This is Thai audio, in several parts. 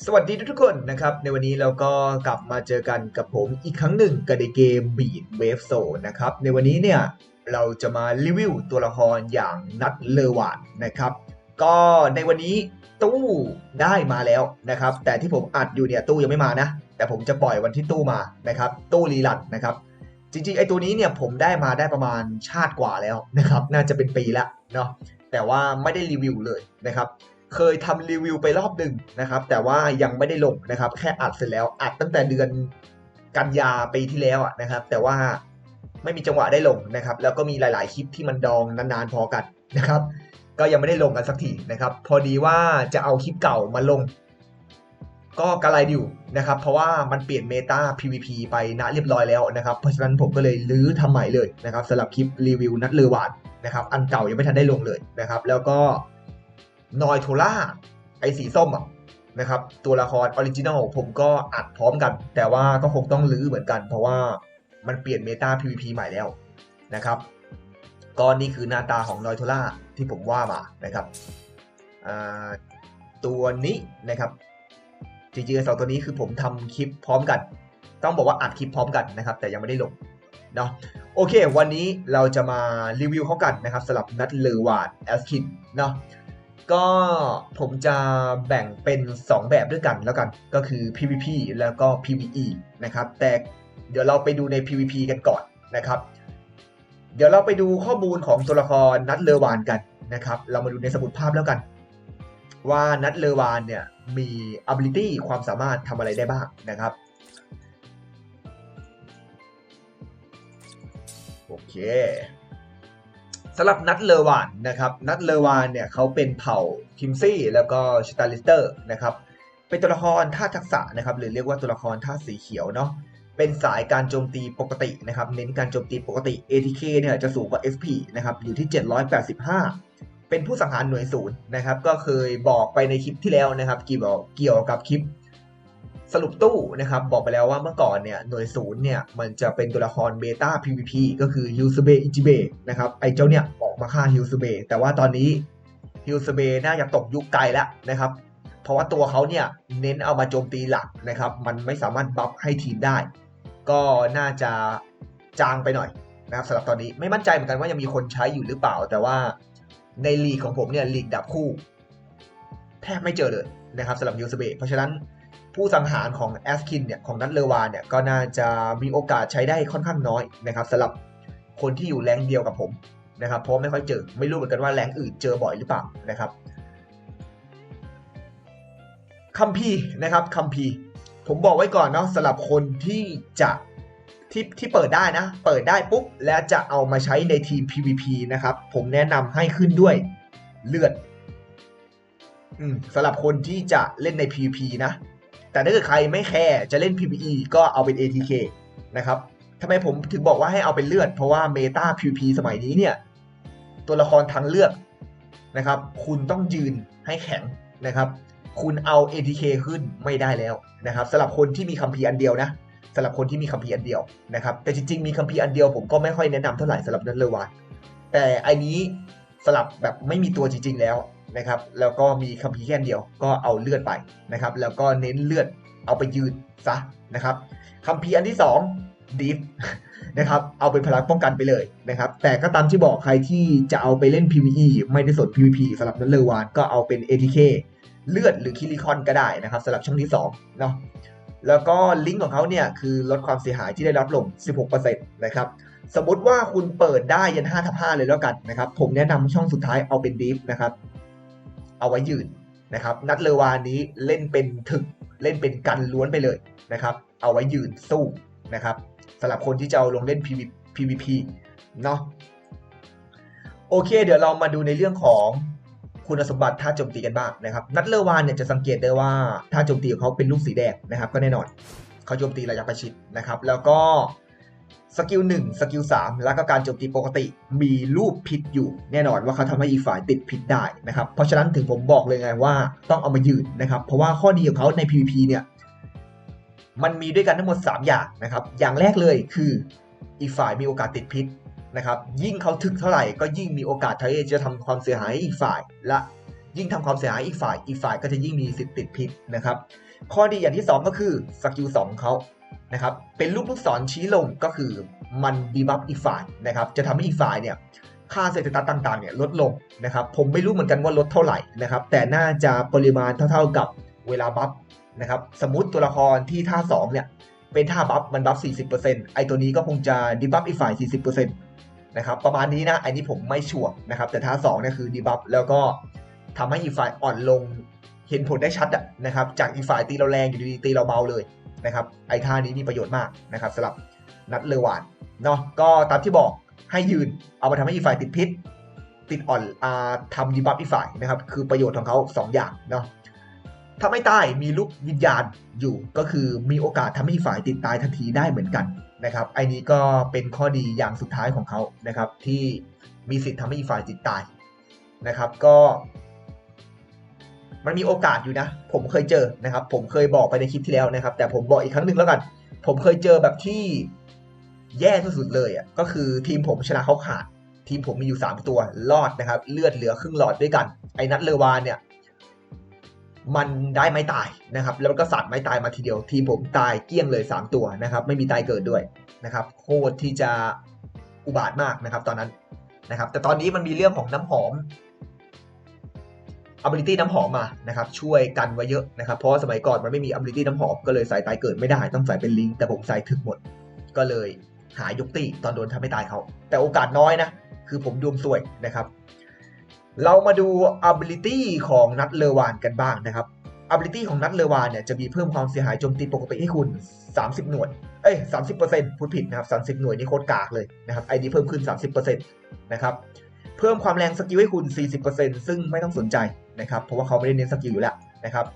สวัสดีทุกๆคนนะครับ ในวันนี้เราก็กลับมาเจอกันกับผมอีกครั้งหนึ่งกับในเกม Beat Wave Soul นะครับ ในวันนี้เนี่ย เราจะมารีวิวตัวละครอย่างนัดเลวานนะครับ ก็ในวันนี้ตู้ได้มาแล้วนะครับ แต่ที่ผมอัดอยู่เนี่ยตู้ยังไม่มานะ แต่ผมจะปล่อยวันที่ตู้มานะครับ ตู้รีลันนะครับ จริงๆไอตัวนี้เนี่ยผมได้มาได้ประมาณชาติกว่าแล้วนะครับ น่าจะเป็นปีล้วเนาะแต่ว่าไม่ได้รีวิวเลยนะครับ เคยทำรีวิวไปรอบหนึ่งนะครับ แต่ว่ายังไม่ได้ลงนะครับ แค่อัดเสร็จแล้วอัดตั้งแต่เดือนกันยาปีที่แล้วนะครับ แต่ว่าไม่มีจังหวะได้ลงนะครับ แล้วก็มีหลาย ๆ คลิปที่มันดองนานๆพอกันนะครับ ก็ยังไม่ได้ลงกันสักทีนะครับ พอดีว่าจะเอาคลิปเก่ามาลง ก็กระไรอยู่นะครับ เพราะว่ามันเปลี่ยนเมตา PVP ไปนะเรียบร้อยแล้วนะครับ เพราะฉะนั้นผมก็เลยลื้อทำใหม่เลยนะครับสำหรับคลิปรีวิวนัดเลือวานนะครับ อันเก่ายังไม่ทันได้ลงเลยนะครับ แล้วก็ นอยโทล่าไอสีส้มอะนะครับตัวละครออริจินอลผมก็อัดพร้อมกัน แต่ว่าก็คงต้องลื้อเหมือนกัน เพราะว่ามันเปลี่ยนเมตา PVP ใหม่แล้วนะครับก็นี่คือหน้าตาของนอยโทล่าที่ผมว่ามานะครับตัวนี้นะครับจริงๆสองตัวนี้คือผมทำคลิปพร้อมกัน ต้องบอกว่าอัดคลิปพร้อมกันนะครับ แต่ยังไม่ได้ลงเนาะโอเค วันนี้เราจะมารีวิวเขากันนะครับสำหรับนัดเลอวาดแอสคินเนาะ ก็ผมจะแบ่งเป็น 2 แบบด้วยกันแล้วกันก็คือ PVP แล้วก็ PVE นะครับ แต่เดี๋ยวเราไปดูใน PVP กันก่อนนะครับ เดี๋ยวเราไปดูข้อมูลของตัวละครนัดเลวานกันนะครับ เรามาดูในสมุดภาพแล้วกัน ว่านัดเลวานเนี่ยมี ability ความสามารถทำอะไรได้บ้างนะครับโอเคำหรับนัดเลอวานนะครับนัดเลอวานเนี่ยเขาเป็นเผ่าคิมซี่แล้วก็ชตาลิสเตอร์นะครับเป็นตัวละครท่าทักษะนะครับหรือเรียกว่าตัวละครท่าสีเขียวเนาะเป็นสายการโจมตีปกตินะครับเน้นการโจมตีปกติ ATK เนี่ยจะสูงกว่า SP นะครับอยู่ที่ 785 เป็นผู้สังหารหน่วยศูนย์นะครับก็เคยบอกไปในคลิปที่แล้วนะครับเกี่ยวเกี่ยวกับคลิปสรุปตู้นะครับบอกไปแล้วว่าเมื่อก่อนเนี่ยหน่วยศูนย์เนี่ยมันจะเป็นตัวละครเบต้า PVP ก็คือฮิ s สเบอิจิเบนะครับไอเจ้าเนี่ย ออกมาฆ่าฮิ s สเบแต่ว่าตอนนี้ฮิ s สเบน่าจะตกยุคไกลแล้วนะครับ เพราะว่าตัวเขาเนี่ยเน้นเอามาโจมตีหลักนะครับ มันไม่สามารถบัฟให้ทีมได้ ก็น่าจะจางไปหน่อยนะครับสำหรับตอนนี้ไม่มั่นใจเหมือนกันว่ายังมีคนใช้อยู่หรือเปล่า แต่ว่าในลีกของผมเนี่ยลีกดับคู่ แทบไม่เจอเลยนะครับสำหรับยูสเบเพราะฉะนั้นผู้สังหารของแอสคินเนี่ยของนัทเลวานเนี่ยก็น่าจะมีโอกาสใช้ได้ค่อนข้างน้อยนะครับสำหรับคนที่อยู่แรงเดียวกับผม นะครับเพราะไม่ค่อยเจอไม่รู้เหมือนกันว่าแรงอื่นเจอบ่อยหรือเปล่านะครับคัมพีร์นะครับคัมพีร์ผมบอกไว้ก่อนเนาะสำหรับคนที่จะที่ที่เปิดได้นะ เปิดได้ปุ๊บ แล้วจะเอามาใช้ในทีม PVP นะครับ ผมแนะนำให้ขึ้นด้วยเลือดอืมสำหรับคนที่จะเล่นใน PVP นะ แต่ถ้าเกิดใครไม่แคร์จะเล่น PVE ก็เอาเป็น ATK นะครับทำไมผมถึงบอกว่าให้เอาเป็นเลือด เพราะว่าเมตา PVP สมัยนี้เนี่ย ตัวละครทางเลือกนะครับ คุณต้องยืนให้แข็งนะครับ คุณเอา ATK ขึ้นไม่ได้แล้วนะครับสำหรับคนที่มีคัมภีร์อันเดียวนะสำหรับคนที่มีคัมภีร์อันเดียวนะครับ แต่จริงๆมีคัมภีร์อันเดียวผมก็ไม่ค่อยแนะนำเท่าไหร่สำหรับนันเลวานแต่อ้นี้สลับแบบไม่มีตัวจริง ๆ แล้วนะครับ แล้วก็มีคัมภีร์แค่เดียวก็เอาเลือดไปนะครับ แล้วก็เน้นเลือดเอาไปยืนซะนะครับคัมภีร์อันที่สองดิฟ นะครับเอาเป็นพลังป้องกันไปเลยนะครับแต่ก็ตามที่บอกใครที่จะเอาไปเล่น PVE ไม่ได้สน PVP สำหรับนันเลวานก็เอาเป็น ATK เลือดหรือคิริคอนก็ได้นะครับสำหรับช่องที่2เนาะแล้วก็ลิงก์ของเขาเนี่ยคือลดความเสียหายที่ได้รับลง 16%นะครับสมมติว่าคุณเปิดได้ยัน5ทับ5เลยแล้วกันนะครับผมแนะนำช่องสุดท้ายเอาเป็นดีฟนะครับเอาไว้ยืนนะครับนัดเลวานี้เล่นเป็นถึกเล่นเป็นกันล้วนไปเลยนะครับ เอาไว้ยืนสู้นะครับ สำหรับคนที่จะเอาลงเล่น PVP เนาะโอเค เดี๋ยวเรามาดูในเรื่องของคุณสมบัติท่าโจมตีกันบ้างนะครับนัดเลวานเนี่ยจะสังเกตได้ว่าท่าโจมตีของเขาเป็นลูกสีแดงนะครับ ก็แน่นอนเขาโจมตีระยะประชิดนะครับ แล้วก็สกิล1สกิล3แล้วก็การโจมตีปกติมีรูปพิษอยู่แน่นอนว่าเขาทำให้อีกฝ่ายติดพิษได้นะครับ เพราะฉะนั้นถึงผมบอกเลยไงว่าต้องเอามายืนนะครับ เพราะว่าข้อดีของเขาใน PVP เนี่ย มันมีด้วยกันทั้งหมด 3 อย่างนะครับ อย่างแรกเลยคืออีกฝ่ายมีโอกาสติดพิษนะครับ ยิ่งเขาถึกเท่าไหร่ก็ยิ่งมีโอกาสที่จะทำความเสียหายให้อีกฝ่าย และยิ่งทำความเสียหายอีกฝ่าย อีกฝ่ายก็จะยิ่งมีสิทธิ์ติดพิษนะครับ ข้อดีอย่างที่ 2 ก็คือสกิล2เขานะครับเป็นลูกลูกศรชี้ลงก็คือมันดีบัฟอีกฝ่ายนะครับ จะทำให้อีกฝ่ายเนี่ยค่าเซตตัสต่างๆเนี่ยลดลงนะครับ ผมไม่รู้เหมือนกันว่าลดเท่าไหร่นะครับ แต่น่าจะปริมาณเท่าๆกับเวลาบัฟ นะครับ สมมติตัวละครที่ท่า 2 เนี่ย เป็นท่าบัฟมันบัฟ 40%ไอตัวนี้ก็คงจะดีบัฟอีกฝ่าย 40%นะครับ ประมาณนี้นะ อันนี้ผมไม่ชัวร์นะครับ แต่ท่า2เนี่ยคือดีบัฟแล้วก็ทำให้อีกฝ่ายอ่อนลง เห็นผลได้ชัดอะนะครับ จากอีกฝ่ายตีเราแรงอยู่ดีตีเราเบาเลยนะครับ ไอ้ท่านี้มีประโยชน์มากนะครับสำหรับนัดเลวานเนาะ ก็ตามที่บอกให้ยืน เอามาทำให้อีกฝ่ายติดพิษ ติดอ่อนอาทำดีบัฟอีกฝ่ายนะครับ คือประโยชน์ของเขาสองอย่างเนาะ ถ้าไม่ตายมีลูกวิญญาณอยู่ ก็คือมีโอกาสทำให้ฝ่ายติดตายทันทีได้เหมือนกันนะครับไอ้นี้ก็เป็นข้อดีอย่างสุดท้ายของเขานะครับ ที่มีสิทธิ์ทำให้อีกฝ่ายติดตายนะครับ ก็ มันมีโอกาสอยู่นะ ผมเคยเจอนะครับ ผมเคยบอกไปในคลิปที่แล้วนะครับ แต่ผมบอกอีกครั้งหนึ่งแล้วกัน ผมเคยเจอแบบที่แย่ที่สุดเลยอะก็คือทีมผมชนะเขาขาด ทีมผมมีอยู่ 3 ตัวรอดนะครับ เลือดเหลือครึ่งหลอดด้วยกัน ไอ้นัดเลวานเนี่ย มันได้ไม้ตายนะครับ แล้วก็สัตว์ไม้ตายมาทีเดียว ทีผมตายเกลี้ยงเลย 3 ตัวนะครับ ไม่มีตายเกิดด้วยนะครับ โคตรที่จะอุบาทมากนะครับ ตอนนั้นนะครับ แต่ตอนนี้มันมีเรื่องของน้ำหอม ability น้ำหอมมานะครับ ช่วยกันไว้เยอะนะครับ เพราะสมัยก่อนมันไม่มี ability น้ำหอมก็เลยใส่ตายเกิดไม่ได้ต้องใส่เป็นลิงแต่ผมใส่ถึกหมด ก็เลยหายกตีตอนโดนทำให้ตายเขาแต่โอกาสน้อยนะคือผมดวงสวยนะครับ เรามาดู ability ของนัดเลวานกันบ้างนะครับ ability ของนัดเลวานเนี่ยจะมีเพิ่มความเสียหายโจมตีปกติให้คุณ 30 หน่วย เอ้ย 30%พูดผิดนะครับ30 หน่วยนี่โคตรกากเลยนะครับไอนี้เพิ่มขึ้น 30%นะครับเพิ่มความแรงสกิลให้คุณ 40%ซึ่งไม่ต้องสนใจนะครับเพราะว่าเขาไม่ได้เน้นสกิลอยู่แล้วนะครับ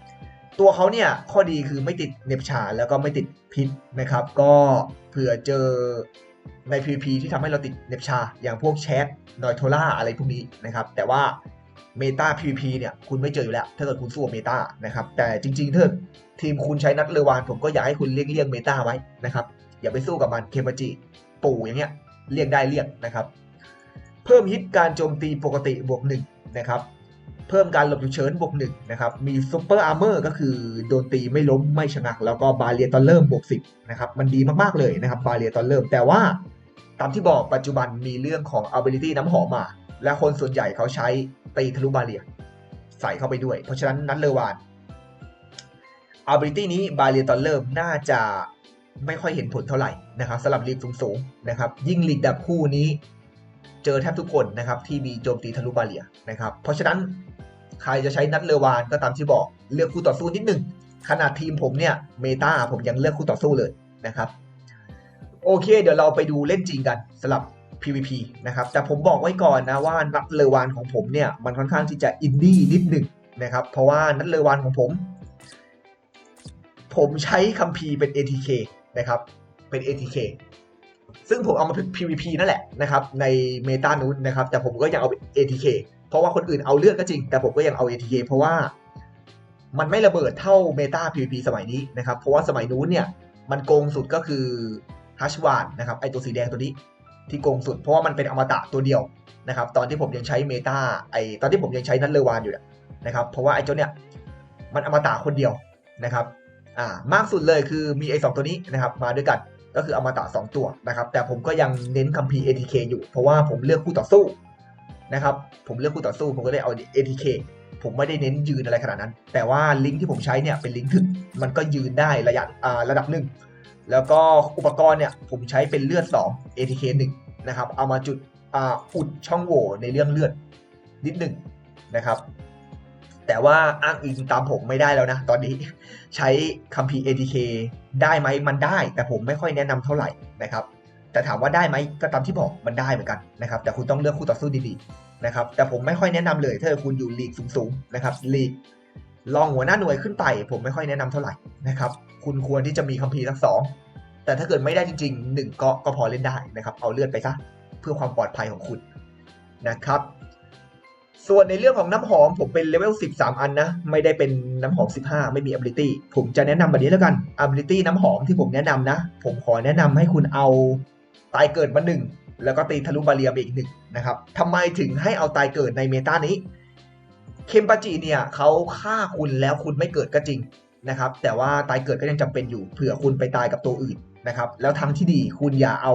ตัวเขาเนี่ยข้อดีคือไม่ติดเนบชาแล้วก็ไม่ติดพิษนะครับ ก็เผื่อเจอ ใน PVP ที่ทำให้เราติดเนบชา อย่างพวกแชทนอยโทล่าอะไรพวกนี้นะครับ แต่ว่าเมตา PVP เนี่ยคุณไม่เจออยู่แล้ว ถ้าเกิดคุณสู้กับเมตานะครับ แต่จริงๆถ้าทีมคุณใช้นัดเลวาน ผมก็อยากให้คุณเลี่ยงเลี่ยงเมตาไว้นะครับ อย่าไปสู้กับมันเคมจิ ปู่อย่างเงี้ยเลี่ยงได้เลี่ยงนะครับ เพิ่มฮิตการโจมตีปกติบวกหนึ่งนะครับ เพิ่มการหลบฉุกเฉินบวกหนึ่งนะครับ มีซูเปอร์อาร์เมอร์ก็คือโดนตีไม่ล้มไม่ชะงักแล้วก็บาเรียตอนเริ่มบวกสิบนะครับ มันดีมากๆเลยนะครับบาเรียตอนเริ่ม แต่ว่าตามที่บอกปัจจุบันมีเรื่องของ ability น้ำหอมมา และคนส่วนใหญ่เขาใช้ตีทะลุบาเรียใส่เข้าไปด้วย เพราะฉะนั้นนัดเลวาน ability นี้บาเรียตอนเริ่มน่าจะไม่ค่อยเห็นผลเท่าไหร่นะครับสำหรับลีกสูงๆนะครับ ยิ่งลีกดับคู่นี้เจอแทบทุกคนนะครับที่มีโจมตีทะลุบาเรียนะครับเพราะฉะนั้น ใครจะใช้นัดเลวานก็ตามที่บอกเลือกคู่ต่อสู้นิดหนึ่งขนาดทีมผมเนี่ยเมตาผมยังเลือกคู่ต่อสู้เลยนะครับโอเค เดี๋ยวเราไปดูเล่นจริงกันสำหรับ PVP นะครับแต่ผมบอกไว้ก่อนนะว่านัดเลวานของผมเนี่ยมันค่อนข้างที่จะอินดี้นิดหนึ่งนะครับเพราะว่านัดเลวานของผม ผมใช้คัมภีร์เป็น ATK นะครับเป็น ATK ซึ่งผมเอามา PVP นั่นแหละนะครับในเมตานู้นนะครับแต่ผมก็ยังเอา ATK ราะว่าคนอื่นเอาเลือดก็จริง แต่ผมก็ยังเอา ATK เพราะว่ามันไม่ระเบิดเท่าเมตา PVP สมัยนี้นะครับ เพราะว่าสมัยนู้นเนี่ย มันโกงสุดก็คือฮัชวานนะครับไอตัวสีแดงตัวนี้ที่โกงสุด เพราะว่ามันเป็นอมตะตัวเดียวนะครับ ตอนที่ผมยังใช้เมตาไอตอนที่ผมยังใช้นัทเลวานอยู่เนี่ยนะครับ เพราะว่าไอเจ้าเนี่ยมันอมตะคนเดียวนะครับอ่ามากสุดเลยคือมีไอสองตัวนี้นะครับมาด้วยกันก็คืออมตะ2ตัวนะครับ แต่ผมก็ยังเน้นคัมภีร์ ATK อยู่ เพราะว่าผมเลือกคู่ต่อสู้ นะครับ ผมเลือกคู่ต่อสู้ผมก็เลยเอา ATK ผมไม่ได้เน้นยืนอะไรขนาดนั้น แต่ว่าลิงก์ที่ผมใช้เนี่ยเป็นลิงก์ถึกมันก็ยืนได้ระยะระดับหนึ่งแล้วก็อุปกรณ์เนี่ยผมใช้เป็นเลือด 2 ATK 1นะครับเอามาจุดอุดช่องโหว่ในเรื่องเลือดนิดหนึ่งนะครับแต่ว่าอ้างอิงตามผมไม่ได้แล้วนะ ตอนนี้ใช้คัมภีร์ ATK ได้ไหมมันได้ แต่ผมไม่ค่อยแนะนำเท่าไหร่นะครับ แต่ถามว่าได้ไหมก็ตามที่บอกมันได้เหมือนกันนะครับ แต่คุณต้องเลือกคู่ต่อสู้ดีๆนะครับ แต่ผมไม่ค่อยแนะนำเลยถ้าคุณอยู่ลีกสูงๆนะครับลีกลองหัวหน้าหน่วยขึ้นไป ผมไม่ค่อยแนะนำเท่าไหร่นะครับ คุณควรที่จะมีคัมภีร์ทั้งสองแต่ถ้าเกิดไม่ได้จริงๆหนึ่งก็ก็พอเล่นได้นะครับ เอาเลือดไปซะเพื่อความปลอดภัยของคุณนะครับ ส่วนในเรื่องของน้ำหอมผมเป็นเลเวล13 อันนะ ไม่ได้เป็นน้ำหอม 15 ไม่มี ability ผมจะแนะนำแบบนี้แล้วกัน ability น้ำหอมที่ผมแนะนำนะ ผมขอแนะนำให้คุณเอา ตายเกิดมาหนึ่งแล้วก็ตีทะลุบาเรียไปอีกหนึ่งนะครับทำไมถึงให้เอาตายเกิดในเมตานี้ เคมปาจิเนี่ยเขาฆ่าคุณแล้วคุณไม่เกิดก็จริงนะครับ แต่ว่าตายเกิดก็ยังจำเป็นอยู่เผื่อคุณไปตายกับตัวอื่นนะครับ แล้วทางที่ดีคุณอย่าเอา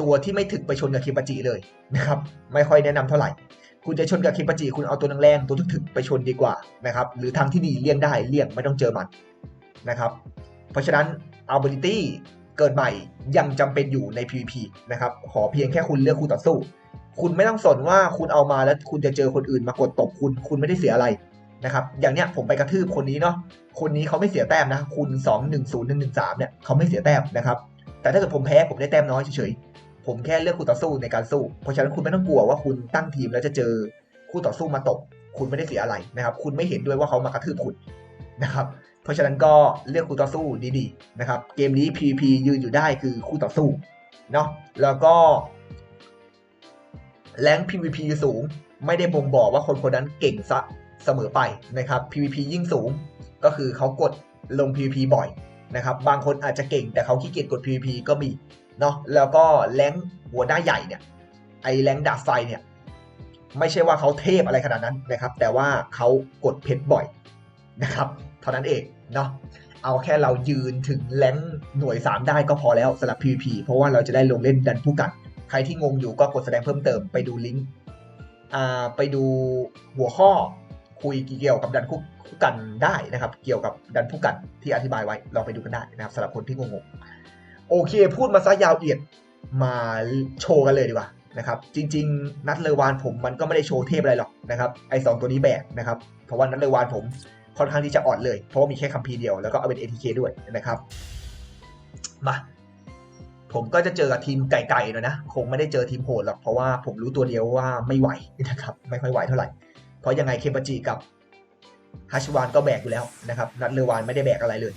ตัวที่ไม่ถึกไปชนกับเคมปาจิเลยนะครับ ไม่ค่อยแนะนำเท่าไหร่ คุณจะชนกับเคมปาจิคุณเอาตัวแรงๆตัวถึกๆไปชนดีกว่านะครับ หรือทางที่ดีเลี่ยงได้เลี่ยงไม่ต้องเจอมันนะครับ เพราะฉะนั้น ability เกิดใหม่ยังจำเป็นอยู่ใน PVP นะครับ ขอเพียงแค่คุณเลือกคู่ต่อสู้ คุณไม่ต้องสนว่าคุณเอามาแล้วคุณจะเจอคนอื่นมากดตบคุณ คุณไม่ได้เสียอะไรนะครับ อย่างเนี้ยผมไปกระทืบคนนี้เนาะ คนนี้เขาไม่เสียแต้มนะ คุณ 2 1 0 1 1 3เนี่ยเขาไม่เสียแต้มนะครับ แต่ถ้าเกิดผมแพ้ผมได้แต้มน้อยเฉยๆ ผมแค่เลือกคู่ต่อสู้ในการสู้ เพราะฉะนั้นคุณไม่ต้องกลัวว่าคุณตั้งทีมแล้วจะเจอคู่ต่อสู้มาตบ คุณไม่ได้เสียอะไรนะครับ คุณไม่เห็นด้วยว่าเขามากระทืบคุณนะครับ เพราะฉะนั้นก็เลือกคู่ต่อสู้ดีๆนะครับ เกมนี้ PVP ยืนอยู่ได้คือคู่ต่อสู้เนาะแล้วก็แรง PVP สูง ไม่ได้บ่งบอกว่าคนคนนั้นเก่งซะเสมอไปนะครับ PVP ยิ่งสูงก็คือเขากดลง PVP บ่อยนะครับ บางคนอาจจะเก่งแต่เขาขี้เกียจกด PVP ก็มีเนาะแล้วก็แรงหัวหน้าใหญ่เนี่ยไอแรงดาบไฟเนี่ยไม่ใช่ว่าเขาเทพอะไรขนาดนั้นนะครับ แต่ว่าเขากดเพชรบ่อยนะครับ เท่านั้นเอง เนาะเอาแค่เรายืนถึงแรงหน่วย 3 ได้ก็พอแล้วสำหรับ PVP เพราะว่าเราจะได้ลงเล่นดันผู้กัน ใครที่งงอยู่ก็กดแสดงเพิ่มเติมไปดูลิงก์ไปดูหัวข้อคุยเกี่ยวกับดันคู่คู่กันได้นะครับ เกี่ยวกับดันผู้กันที่อธิบายไว้ลองไปดูกันได้นะครับสำหรับคนที่งงๆโอเค พูดมาซะยาวเอียดมาโชว์กันเลยดีกว่านะครับจริง ๆ นัดเลวานผมมันก็ไม่ได้โชว์เทพอะไรหรอกนะครับไอสองตัวนี้แบกนะครับเพราะว่านัดเลวานผม ค่อนข้างที่จะอ่อนเลย เพราะว่ามีแค่คัมภีร์เดียวแล้วก็เอาเป็น ATK ด้วยนะครับ มาผมก็จะเจอกับทีมไก่ๆหน่อยนะ คงไม่ได้เจอทีมโหดหรอกเพราะว่าผมรู้ตัวเดียวว่าไม่ไหวนะครับไม่ค่อยไหวเท่าไหร่ เพราะยังไงเคปจิกับฮัชวานก็แบกอยู่แล้วนะครับนัดเลวานไม่ได้แบกอะไรเลย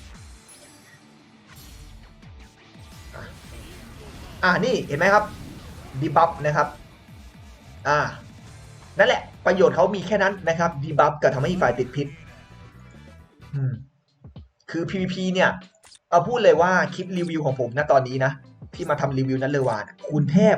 อ่านี่เห็นไหมครับดีบัฟนะครับอ่านั่นแหละประโยชน์เขามีแค่นั้นนะครับดีบัฟกับทำให้ฝ่ายติดพิษ คือ PVP เนี่ย เอาพูดเลยว่าคลิปรีวิวของผมนะตอนนี้นะ ที่มาทำรีวิวนั้นเลยวานคุณแทบ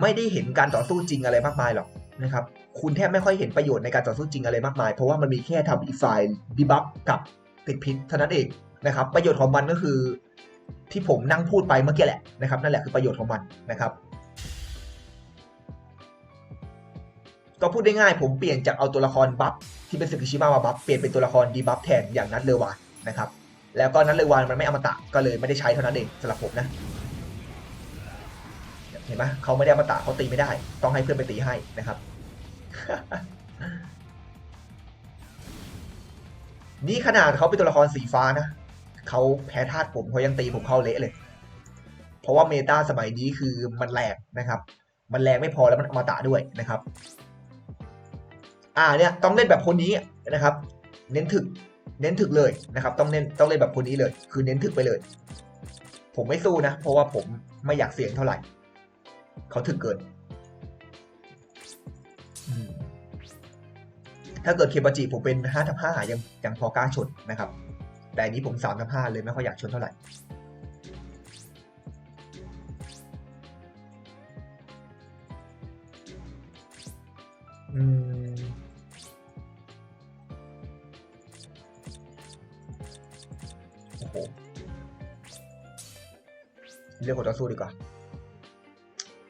ไม่ได้เห็นการต่อสู้จริงอะไรมากมายหรอกนะครับ คุณแทบไม่ค่อยเห็นประโยชน์ในการต่อสู้จริงอะไรมากมาย เพราะว่ามันมีแค่ทำอีกฝ่ายดีบัฟกับติดพิษเท่านั้นเองนะครับ ประโยชน์ของมันก็คือ ที่ผมนั่งพูดไปเมื่อกี้แหละนะครับ นั่นแหละคือประโยชน์ของมันนะครับ ก็พูดได้ง่ายผมเปลี่ยนจากเอาตัวละครบัฟที่เป็นสึกิชิมะมาบัฟเปลี่ยนเป็นตัวละครดีบัฟแทนอย่างนัดเลวานนะครับแล้วก็นัดเลวานมันไม่อมตะก็เลยไม่ได้ใช้เท่านั้นเองสำหรับผมนะเห็นไหมเขาไม่ได้อมตะเขาตีไม่ได้ ต้องให้เพื่อนไปตีให้นะครับนี่ขนาดเขาเป็นตัวละครสีฟ้านะเขาแพ้ธาตุผมเขายังตีผมเข้าเละเลย เพราะว่าเมตาสมัยนี้คือมันแรงนะครับ มันแรงไม่พอแล้วมันอมตะด้วยนะครับ อ่าเนี่ยต้องเล่นแบบคนนี้นะครับ เน้นถึกเน้นถึกเลยนะครับ ต้องเน้นต้องเล่นแบบคนนี้เลย คือเน้นถึกไปเลย ผมไม่สู้นะ เพราะว่าผมไม่อยากเสี่ยงเท่าไหร่เขาถึกเกิน ถ้าเกิดเคปาจิผมเป็นห้าทับห้ายังยังพอกล้าชนนะครับ แต่อันนี้ผมสามทับห้าเลยไม่ค่อยอยากชนเท่าไหร่อืม เลือกคนต่อสู้ดีกว่า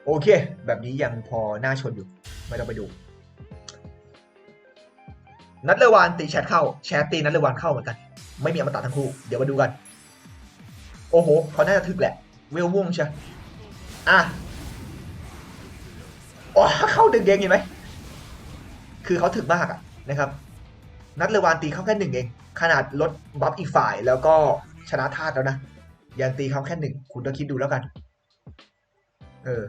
โอเค แบบนี้ยังพอน่าชนอยู่ ไม่ต้องไปดู นัดเลวานตีแชทเข้า แชทตีนัดเลวานเข้าเหมือนกัน ไม่มีอมตะทั้งคู่ เดี๋ยวมาดูกัน โอ้โห เขาน่าจะถึกแหละ เวลม่วงใช่อะอ๋อเข้าดึงเองเห็นไหม คือเขาถึกมากอะนะครับ นัดเลวานตีเข้าแค่หนึ่งเอง ขนาดลดบัฟอีกฝ่ายแล้วก็ชนะธาตุแล้วนะ ยังตีเขาแค่หนึ่งคุณต้องคิดดูแล้วกัน เออ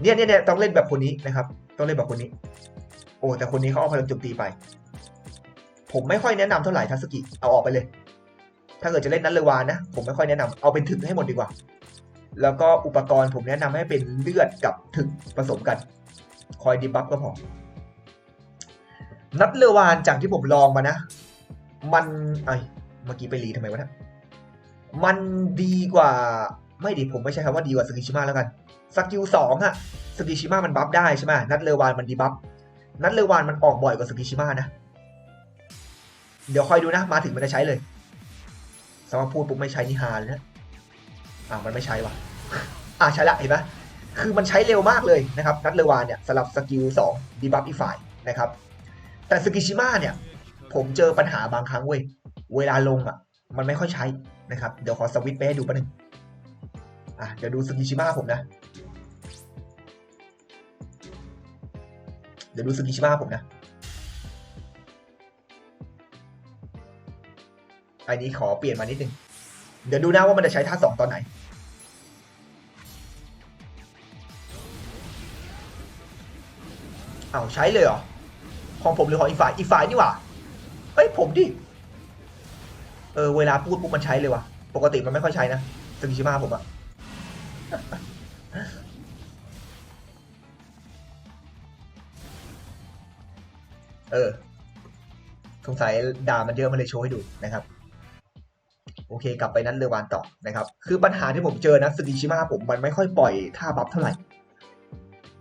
เนี่ยเนี่ยเนี่ยต้องเล่นแบบคนนี้นะครับ ต้องเล่นแบบคนนี้ โอ้แต่คนนี้เขาเอาพลังโจมตีไป ผมไม่ค่อยแนะนำเท่าไหร่ทัสกิ เอาออกไปเลย ถ้าเกิดจะเล่นนัดเลวานนะ ผมไม่ค่อยแนะนำเอาเป็นถึกให้หมดดีกว่า แล้วก็อุปกรณ์ผมแนะนำให้เป็นเลือดกับถึกผสมกัน คอยดีบัฟก็พอนัดเลวานจากที่ผมลองมานะ มันไอยเมื่อกี้ไปรีทำไมวะเนะมันดีกว่าไม่ดีผมไม่ใช่คำว่าดีกว่าสกิชิมะแล้วกันสกิลสองอะสกิชิมะมันบัฟได้ใช่ไหมนัดเลวานมันดีบัฟนัดเลวานมันออกบ่อยกว่าสกิชิมะนะ เดี๋ยวคอยดูนะ มาถึงมันจะใช้เลยสมมติพูดปุ๊บไม่ใช้นิฮาเลยนะอ่ามันไม่ใช้ว่ะอ่าใช้ละเห็นไหมคือมันใช้เร็วมากเลยนะครับนัดเลวานเนี่ยสำหรับสกิลสองดีบัฟอีฝ่ายนะครับ แต่สกิชิมะเนี่ย ผมเจอปัญหาบางครั้งเว้ย เวลาลงอะ มันไม่ค่อยใช้นะครับ เดี๋ยวขอสวิตช์ไปให้ดูแป๊บนึง อะ เดี๋ยวดูสกิชิมะผมนะ เดี๋ยวดูสกิชิมะผมนะ อันนี้ขอเปลี่ยนมานิดนึง เดี๋ยวดูนะว่ามันจะใช้ท่าสองตอนไหนเอาใช้เลยเหรอ ของผมหรือของอีกฝ่ายอีกฝ่ายนี่หว่า เอ้ผมดิ เออ เวลาพูดปุ๊บมันใช้เลยว่ะปกติมันไม่ค่อยใช้นะสกิชิมาผมอะเออ สงสัยด่ามันเยอะมันเลยโชว์ให้ดูนะครับ โอเค กลับไปนั้นเรือวานต่อนะครับ คือปัญหาที่ผมเจอนะสกิชิมาผมมันไม่ค่อยปล่อยท่าบัฟเท่าไหร่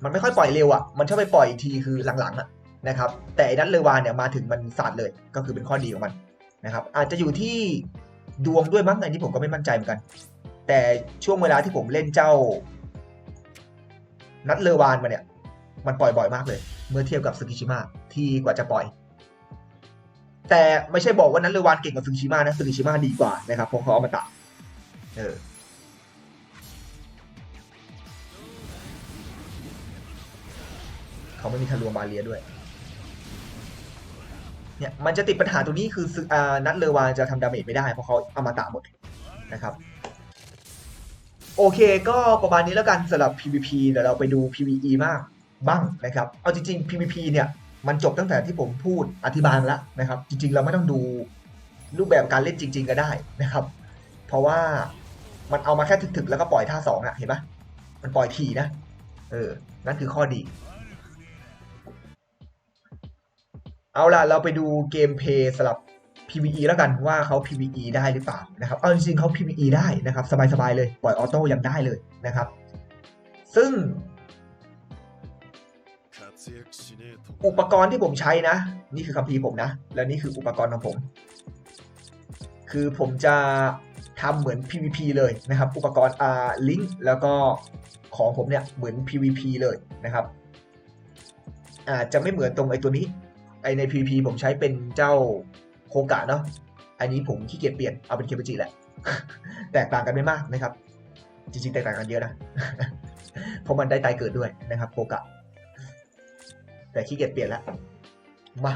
มันไม่ค่อยปล่อยเร็วอะ่ะ มันชอบไปปล่อยทีคือหลังๆอะ่ะ นะครับแต่ไอ้นัทเรือวานเนี่ยมาถึงมันสาดเลยก็คือเป็นข้อดีของมันนะครับอาจจะอยู่ที่ดวงด้วยมั้งอันนี้ผมก็ไม่มั่นใจเหมือนกัน แต่ช่วงเวลาที่ผมเล่นเจ้า นัทเรือวานมาเนี่ย มันปล่อยบ่อยมากเลย เมื่อเทียบกับสกิชิมะที่กว่าจะปล่อย แต่ไม่ใช่บอกว่านัทเรือวานเก่งกว่าสกิชิมะนะสกิชิมะดีกว่านะครับเพราะเขาเอามาตัดเออเขาไม่มีทะลวงบาเลียด้วย เนี่ยมันจะติดปัญหาตรงนี้คืออ่านัดเลวานจะทำดาเมจไม่ได้ เพราะเขาเอามาตะหมดนะครับ โอเคก็ประมาณนี้แล้วกันสำหรับ PVP เดี๋ยวเราไปดู PVE มากบ้างนะครับ เอาจริงๆ PVP เนี่ยมันจบตั้งแต่ที่ผมพูดอธิบายแล้วนะครับ จริงๆ เราไม่ต้องดูรูปแบบการเล่นจริง ๆ ก็ได้นะครับ เพราะว่ามันเอามาแค่ถึกๆ แล้วก็ปล่อยท่าสองอะเห็นปะมันปล่อยทีนะ เออ นั่นคือข้อดี เอาล่ะ เราไปดูเกมเพย์สำหรับ PVE แล้วกันว่าเขา PVE ได้หรือเปล่านะครับเอาจริงๆเขา PVE ได้นะครับ สบายๆเลย ปล่อยออโต้ยังได้เลยนะครับ ซึ่ง อุปกรณ์ที่ผมใช้นะ นี่คือคัมภีร์ผมนะ แล้วนี่คืออุปกรณ์ของผม คือผมจะทำเหมือน PVP เลยนะครับ อุปกรณ์อาลิงแล้วก็ของผมเนี่ยเหมือน PVP เลยนะครับอาจจะไม่เหมือนตรงไอ้ตัวนี้ ไอใน PVP ผมใช้เป็นเจ้าโคกะเนาะอันนี้ผมขี้เกียจเปลี่ยนเอาเป็นเคปจิแหละ แตกต่างกันไม่มากนะครับ จริงๆ แตกต่างกันเยอะนะ เพราะมันได้ตายเกิดด้วยนะครับโคกะ แต่ขี้เกียจเปลี่ยนแล้ว มา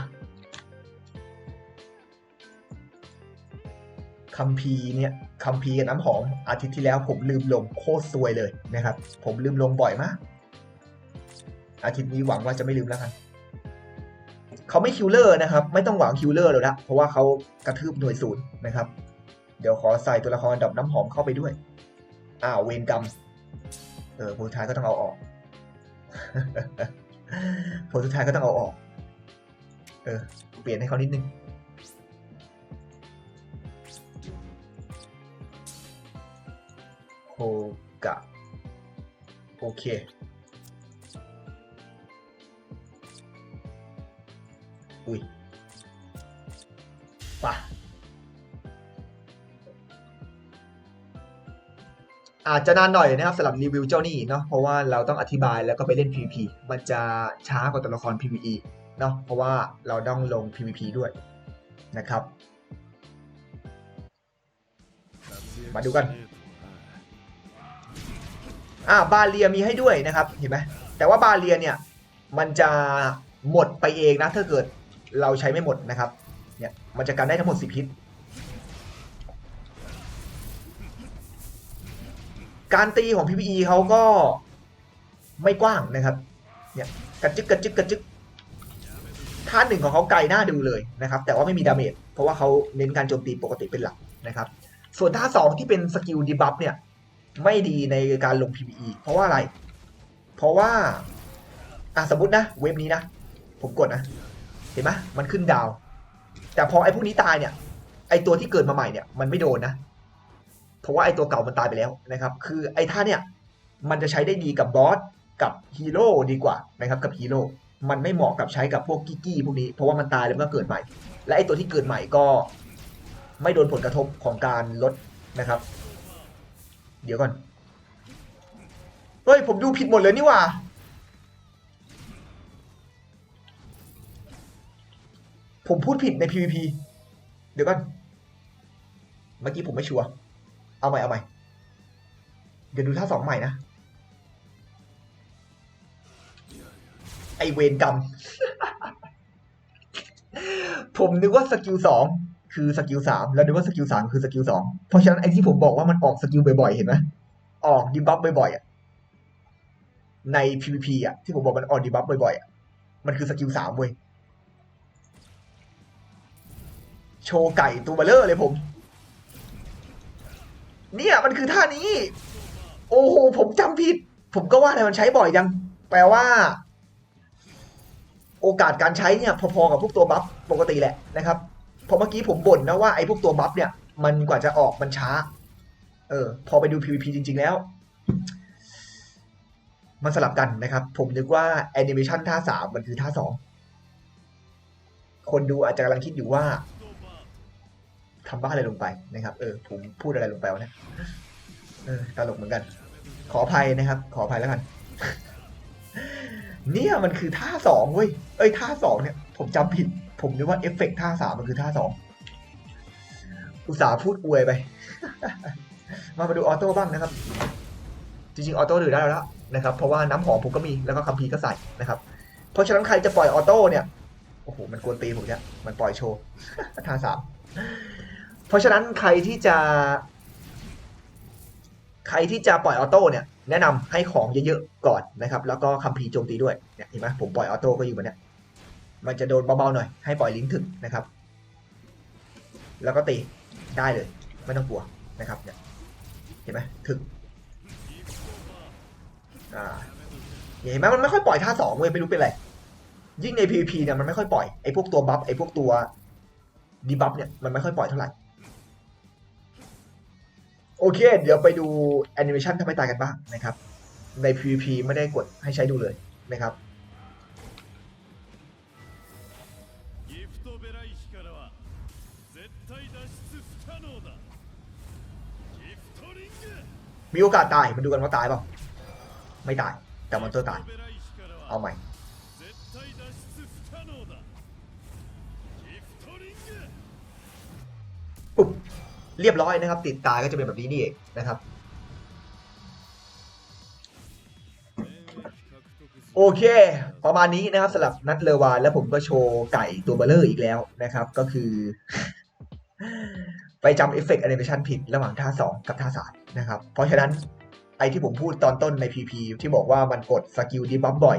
คัมภีเนี่ยคัมภีกับน้ำหอม อาทิตย์ที่แล้วผมลืมลงโคตรซวยเลยนะครับ ผมลืมลงบ่อยมาก อาทิตย์นี้หวังว่าจะไม่ลืมแล้วกัน เขาไม่คิวเลอร์นะครับ ไม่ต้องหวังคิวเลอร์เลยนะ เพราะว่าเขากระทืบหน่วยศูนย์นะครับ เดี๋ยวขอใส่ตัวละครดับน้ำหอมเข้าไปด้วย อ้าวเวนกรรมเออผลสุดท้ายก็ต้องเอาออก ผลสุดท้ายก็ต้องเอาออก เออ เปลี่ยนให้เขานิดนึงโคกะโอเค อุ้ยปะอาจจะนานหน่อยนะครับสำหรับรีวิวเจ้านี่เนาะเพราะว่าเราต้องอธิบายแล้วก็ไปเล่น PVP มันจะช้ากว่าตัวละคร PVE เนาะเพราะว่าเราต้องลง PVP ด้วยนะครับ มาดูกันอ่าบาเลียมีให้ด้วยนะครับเห็นไหมแต่ว่าบาเลียเนี่ยมันจะหมดไปเองนะถ้าเกิด เราใช้ไม่หมดนะครับ เนี่ย มันจะกันได้ทั้งหมด 10ฮิต การตีของ PVE เขาก็ไม่กว้างนะครับ เนี่ย กระจึกกระจึกกระจึกท่าหนึ่งของเขาไกลหน้าดูเลยนะครับ แต่ว่าไม่มีดาเมจ เพราะว่าเขาเน้นการโจมตีปกติเป็นหลักนะครับ ส่วนท่าสองที่เป็นสกิลดีบัฟเนี่ย ไม่ดีในการลง PVE เพราะว่าอะไร เพราะว่าอะสมมตินะ เว็บนี้นะ ผมกดนะ เห็นไหมมันขึ้นดาว แต่พอไอ้พวกนี้ตายเนี่ย ไอ้ตัวที่เกิดมาใหม่เนี่ยมันไม่โดนนะ เพราะว่าไอ้ตัวเก่ามันตายไปแล้วนะครับ คือไอ้ท่าเนี่ยมันจะใช้ได้ดีกับบอสกับฮีโร่ดีกว่านะครับกับฮีโร่ มันไม่เหมาะกับใช้กับพวกกิกกี้พวกนี้ เพราะว่ามันตายแล้วมันก็เกิดใหม่ และไอ้ตัวที่เกิดใหม่ก็ไม่โดนผลกระทบของการลดนะครับ เดี๋ยวก่อน เฮ้ย ผมดูผิดหมดเลยนี่หว่า ผมพูดผิดใน PVP เดี๋ยวก่อน เมื่อกี้ผมไม่ชัวร์ เอาใหม่ เอาใหม่ เดี๋ยวดูท่าสองใหม่นะ ไอเวนกรรม ผมนึกว่าสกิลสองคือสกิลสามแล้วนึกว่าสกิลสามคือสกิลสองเพราะฉะนั้นไอที่ผมบอกว่ามันออกสกิลบ่อยๆ เห็นไหมออกดีบัฟบ่อยๆอะ ใน PVP อะที่ผมบอกมันออกดีบัฟบ่อยๆอะ มันคือสกิลสามเว้ย โชว์ไก่ตัวเบลเลอร์เลยผม เนี่ยมันคือท่านี้ โอ้โห ผมจำผิด ผมก็ว่าทำไมมันใช้บ่อยจัง แปลว่า โอกาสการใช้เนี่ย พอๆกับพวกตัวบัฟปกติแหละนะครับพอเมื่อกี้ผมบ่นนะว่าไอ้พวกตัวบัฟเนี่ย มันกว่าจะออกมันช้า เออ พอไปดู PVP จริง ๆ แล้ว มันสลับกันนะครับ ผมนึกว่าแอนิเมชันท่าสามมันคือท่าสองคนดูอาจจะกำลังคิดอยู่ว่า ทำบ้าอะไรลงไปนะครับเออผมพูดอะไรลงไปวะเนี่ยเออตลกเหมือนกัน ขออภัยนะครับ ขออภัยแล้วกัน เนี่ยมันคือท่าสองเว้ยเอ้ยท่าสองเนี่ย ผมจำผิด ผมนึกว่าเอฟเฟกต์ท่าสามมันคือท่าสองอุตส่าห์พูดอวยไป มามาดูออโต้บ้างนะครับ จริงๆออโต้ดูได้แล้วนะครับ เพราะว่าน้ำหอมผมก็มีแล้วก็คัมภีร์ก็ใส่นะครับ เพราะฉะนั้นใครจะปล่อยออโต้เนี่ยโอ้โหมันกวนตีผมเนี่ยมันปล่อยโชว์ท่าสาม ราะฉะนั้นใครที่จะ ใครที่จะปล่อยออโต้เนี่ย แนะนำให้ของเยอะๆก่อนนะครับ แล้วก็คัมภีร์โจมตีด้วยเนี่ยเห็นไหมผมปล่อยออโต้ก็อยู่แบบเนี้ยมันจะโดนเบาๆหน่อยให้ปล่อยลิงก์ถึงนะครับ แล้วก็ตีได้เลย ไม่ต้องกลัวนะครับเนี่ยเห็นไหมถึงอ่าเห็นไหมมันไม่ค่อยปล่อยท่าสองเว้ยไม่รู้เป็นไรยิ่งใน PVP เนี่ยมันไม่ค่อยปล่อยไอ้พวกตัวบัฟไอ้พวกตัวดีบัฟเนี่ยมันไม่ค่อยปล่อยเท่าไหร่ โอเค เดี๋ยวไปดูแอนิเมชันทำไมตายกันบ้างนะครับ ใน PVP ไม่ได้กดให้ใช้ดูเลยนะครับมีโอกาสตาย มาดูกันว่าตายเปล่า ไม่ตาย แต่มอนเตอร์ตาย เอาใหม่ เรียบร้อยนะครับ ติดตายก็จะเป็นแบบนี้นี่เองนะครับ โอเค ประมาณนี้นะครับสำหรับนัดเลวานแล้วผมก็โชว์ไก่ตัวเบลเลอร์อีกแล้วนะครับ ก็คือ ไปจำเอฟเฟกต์แอนิเมชันผิดระหว่างท่า 2 กับท่า3นะครับ เพราะฉะนั้นไอที่ผมพูดตอนต้นใน PP ที่บอกว่ามันกดสกิลดีบัฟบ่อย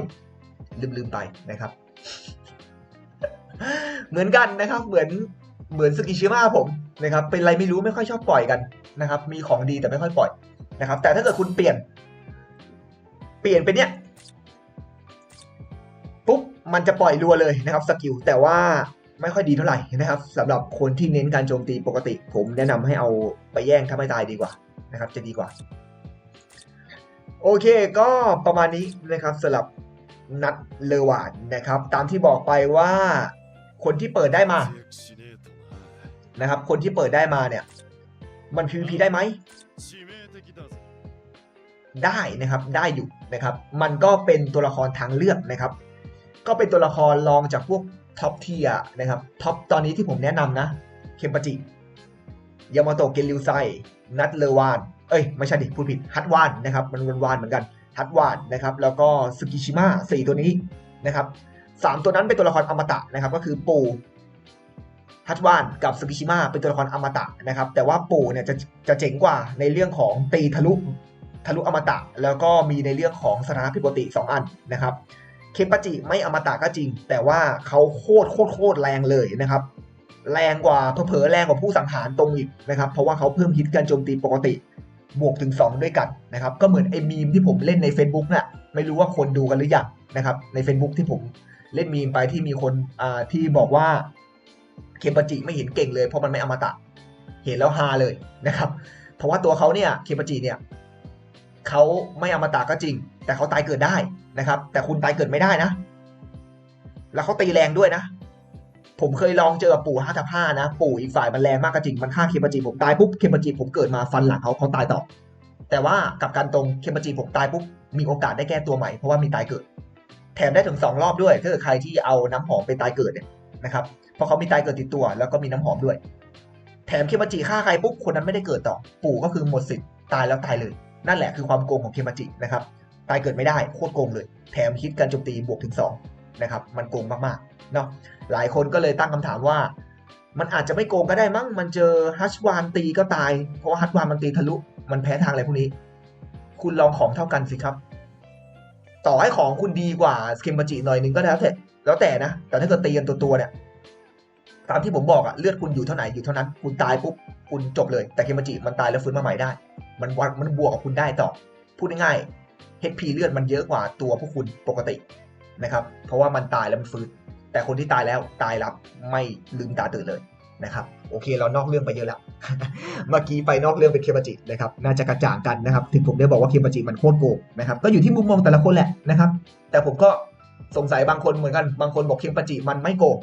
ลืมๆไปนะครับ เหมือนกันนะครับเหมือนเหมือนสกิชิมาผม นะครับเป็นไรไม่รู้ไม่ค่อยชอบปล่อยกันนะครับ มีของดีแต่ไม่ค่อยปล่อยนะครับ แต่ถ้าเกิดคุณเปลี่ยน เปลี่ยนเป็นเนี้ยปุ๊บมันจะปล่อยรัวเลยนะครับสกิลแต่ว่าไม่ค่อยดีเท่าไหร่นะครับสำหรับคนที่เน้นการโจมตีปกติ ผมแนะนำให้เอาไปแย่งถ้าไม่ตายดีกว่านะครับ จะดีกว่า โอเคก็ประมาณนี้นะครับสำหรับนัดเลวานนะครับ ตามที่บอกไปว่าคนที่เปิดได้มา นะครับ คนที่เปิดได้มาเนี่ย มัน PVP ได้ไหม ได้นะครับ ได้อยู่นะครับ มันก็เป็นตัวละครทางเลือกนะครับ ก็เป็นตัวละครรองจากพวกท็อปเทียนะครับ ท็อปตอนนี้ที่ผมแนะนำนะ เคมปจิ ยามาโตะ เกนริวไซ นัทเลวาน เอ้ย ไม่ใช่ดิ พูดผิด ฮัตวานนะครับ มันวนวานเหมือนกัน ฮัตวานนะครับ แล้วก็สกิชิมะสี่ตัวนี้นะครับสามตัวนั้นเป็นตัวละครอมตะนะครับ ก็คือปู ฮัตวานกับสกิชิมะเป็นตัวละครอมตะนะครับ แต่ว่าปูเนี่ยจะจะเจ๋งกว่าในเรื่องของตีทะลุทะลุอมตะ แล้วก็มีในเรื่องของสถานะผิดปติ 2 อันนะครับ เคปจิไม่อมตะก็จริง แต่ว่าเขาโคตรโคตรโคตรแรงเลยนะครับ แรงกว่าเผลอแรงกว่าผู้สังหารตรงอีกนะครับ เพราะว่าเขาเพิ่มฮิตการโจมตีปกติบวกถึง 2 ด้วยกันนะครับ ก็เหมือนไอ้มีมที่ผมเล่นใน Facebook น่ะไม่รู้ว่าคนดูกันหรือยังนะครับใน Facebook ที่ผมเล่นมีมไปที่มีคนอ่าที่บอกว่า เคปาจิไม่เห็นเก่งเลยเพราะมันไม่อมตะ เห็นแล้วฮาเลยนะครับ เพราะว่าตัวเขาเนี่ยเคปาจิเนี่ยเขาไม่อมตะก็จริง แต่เขาตายเกิดได้นะครับ แต่คุณตายเกิดไม่ได้นะ แล้วเขาตีแรงด้วยนะ ผมเคยลองเจอปู่ห้าทับห้านะ ปู่อีกฝ่ายมันแรงมากก็จริงมันฆ่าเคมจิผมตายปุ๊บเคมจิผมเกิดมาฟันหลังเขาเขาตายต่อ แต่ว่ากับการตรงเคมจิผมตายปุ๊บมีโอกาสได้แก้ตัวใหม่เพราะว่ามีตายเกิด แถมได้ถึงสองรอบด้วยถ้าเกิดใครที่เอาน้ำหอมไปตายเกิดเนี่ย นะครับเพราะเขามีตายเกิดติดตัว แล้วก็มีน้ำหอมด้วย แถมเคมาจิฆ่าใครปุ๊บคนนั้นไม่ได้เกิดต่อ ปู่ก็คือหมดสิทธิ์ตายแล้วตายเลย นั่นแหละคือความโกงของเคมาจินะครับตายเกิดไม่ได้โคตรโกงเลย แถมคิดการโจมตีบวกถึง2นะครับมันโกงมากๆเนาะหลายคนก็เลยตั้งคำถามว่า มันอาจจะไม่โกงก็ได้มั้งมันเจอฮัชวานตีก็ตาย เพราะว่าฮัชวานมันตีทะลุ มันแพ้ทางอะไรพวกนี้ คุณลองของเท่ากันสิครับ ต่อให้ของคุณดีกว่าเคมจิหน่อยนึงก็แล้วแต่ แล้วแต่นะ แต่ถ้าเกิดตีกันตัวตัวเนี่ย ตามที่ผมบอกอะเลือดคุณอยู่เท่าไหร่อยู่เท่านั้น คุณตายปุ๊บคุณจบเลย แต่เคมจิมันตายแล้วฟื้นมาใหม่ได้ มันวัดมันบวกกับคุณได้ต่อ พูดง่ายๆ HP เลือดมันเยอะกว่าตัวพวกคุณปกตินะครับ เพราะว่ามันตายแล้วมันฟื้น แต่คนที่ตายแล้วตายรับไม่ลืมตาตื่นเลยนะครับโอเคเรานอกเรื่องไปเยอะแล้ว เมื่อกี้ไปนอกเรื่องเป็นเคมจินะครับน่าจะกระจ่างกันนะครับ ถึงผมได้บอกว่าเคมจิมันโคตรโกงนะครับก็อยู่ที่มุมมองแต่ละคนแหละนะครับ แต่ผมก็ สงสัยบางคนเหมือนกัน บางคนบอกเคมจิมันไม่โกง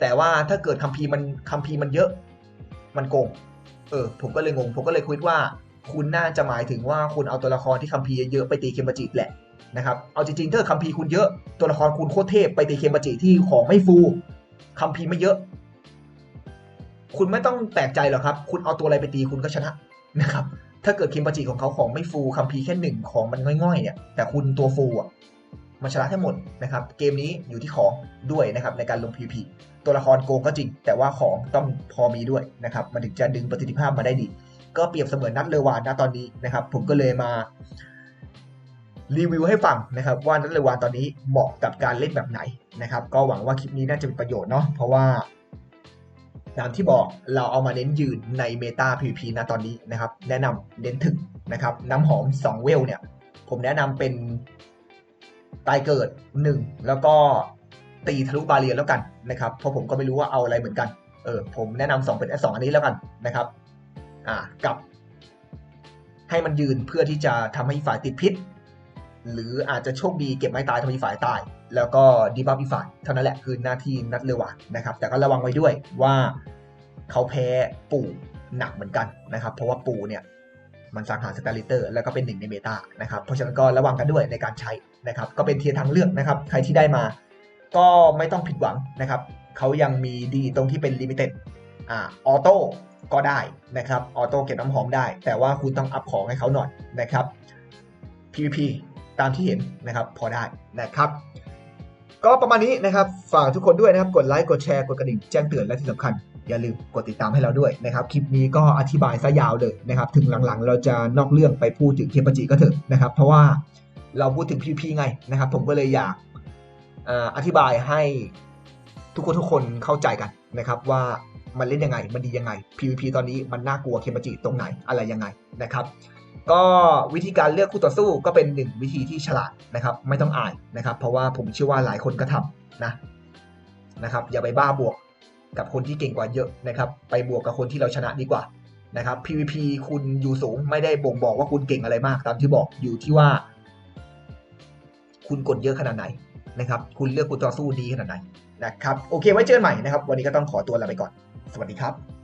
แต่ว่าถ้าเกิดคัมภีร์มันคัมภีร์มันเยอะ มันโกง เออ ผมก็เลยงง ผมก็เลยคิดว่า คุณน่าจะหมายถึงว่าคุณเอาตัวละครที่คัมภีร์เยอะไปตีเคมจิแหละนะครับ เอาจริงๆถ้าคัมภีร์คุณเยอะ ตัวละครคุณโคตรเทพไปตีเคมจิที่ของไม่ฟูคัมภีร์ไม่เยอะ คุณไม่ต้องแปลกใจหรอกครับ คุณเอาตัวอะไรไปตีคุณก็ชนะนะครับถ้าเกิดเคมจิของเขาของไม่ฟูคัมภีร์แค่หนึ่งของมันง่อยๆเนี่ยแต่คุณตัวฟูอะ มันชนะทั้งหมดนะครับเกมนี้อยู่ที่ของด้วยนะครับในการลง PVP ตัวละครโกงก็จริง แต่ว่าของต้องพอมีด้วยนะครับมันถึงจะดึงประสิทธิภาพมาได้ดี ก็เปรียบเสมือนนัดเลวานนะตอนนี้นะครับผมก็เลยมารีวิวให้ฟังนะครับว่านัดเลวานตอนนี้เหมาะกับการเล่นแบบไหนนะครับก็หวังว่าคลิปนี้น่าจะเป็นประโยชน์เนาะเพราะว่าตามที่บอกเราเอามาเน้นยืนในเมตา PVP นะตอนนี้นะครับ แนะนำเน้นถึงนะครับน้ำหอม 2 เวลเนี่ย ผมแนะนำเป็น ตายเกิด 1 แล้วก็ตีทะลุบาเรียนแล้วกันนะครับเพราะผมก็ไม่รู้ว่าเอาอะไรเหมือนกันเออผมแนะนำสองเป็นสองอันนี้แล้วกันนะครับอ่ากับ ให้มันยืนเพื่อที่จะทำให้ฝ่ายติดพิษ หรืออาจจะโชคดีเก็บไม้ตายทำให้ฝ่ายตาย แล้วก็ดีบัฟอีฝ่ายเท่านั้นแหละคือหน้าที่นัดเรือหวานนะครับ แต่ก็ระวังไว้ด้วยว่าเขาแพ้ปู่หนักเหมือนกันนะครับ เพราะว่าปู่เนี่ยมันสังหารสตาร์ลิเตอร์ แล้วก็เป็นหนึ่งในเมตานะครับ เพราะฉะนั้นก็ระวังกันด้วยในการใช้ นะครับก็เป็นเทียร์ทางเลือกนะครับ ใครที่ได้มาก็ไม่ต้องผิดหวังนะครับเขายังมีดีตรงที่เป็นลิมิเต็ดอ่าออโต้ก็ได้นะครับออโต้เก็บน้ำหอมได้ แต่ว่าคุณต้องอัพของให้เขาหน่อยนะครับ PVP ตามที่เห็นนะครับพอได้นะครับ ก็ประมาณนี้นะครับฝากทุกคนด้วยนะครับ กดไลค์กดแชร์กดกระดิ่งแจ้งเตือนและที่สำคัญอย่าลืมกดติดตามให้เราด้วยนะครับ คลิปนี้ก็อธิบายซะยาวเลยนะครับ ถึงหลังๆ เราจะนอกเรื่องไปพูดถึงเคปจิก็เถอะนะครับ เพราะว่า เราพูดถึง PVP ไงนะครับ ผมก็เลยอยากออธิบายให้ทุกคนทุกคนเข้าใจกันนะครับ ว่ามันเล่นยังไง มันดียังไง PVP ตอนนี้มันน่ากลัวเคปจิตรงไหนอะไรยังไงนะครับ ก็วิธีการเลือกคู่ต่อสู้ก็เป็นหนึ่งวิธีที่ฉลาดนะครับ ไม่ต้องอายนะครับ เพราะว่าผมเชื่อว่าหลายคนก็ทำนะนะครับ อย่าไปบ้าบวกกับคนที่เก่งกว่าเยอะนะครับ ไปบวกกับคนที่เราชนะดีกว่านะครับ PVP คุณอยู่สูงไม่ได้บ่งบอกว่าคุณเก่งอะไรมาก ตามที่บอกอยู่ที่ว่า คุณกดเยอะขนาดไหนนะครับคุณเลือกคู่ต่อสู้ดีขนาดไหนนะครับโอเคไว้เจอกันใหม่นะครับ วันนี้ก็ต้องขอตัวลาไปก่อน สวัสดีครับ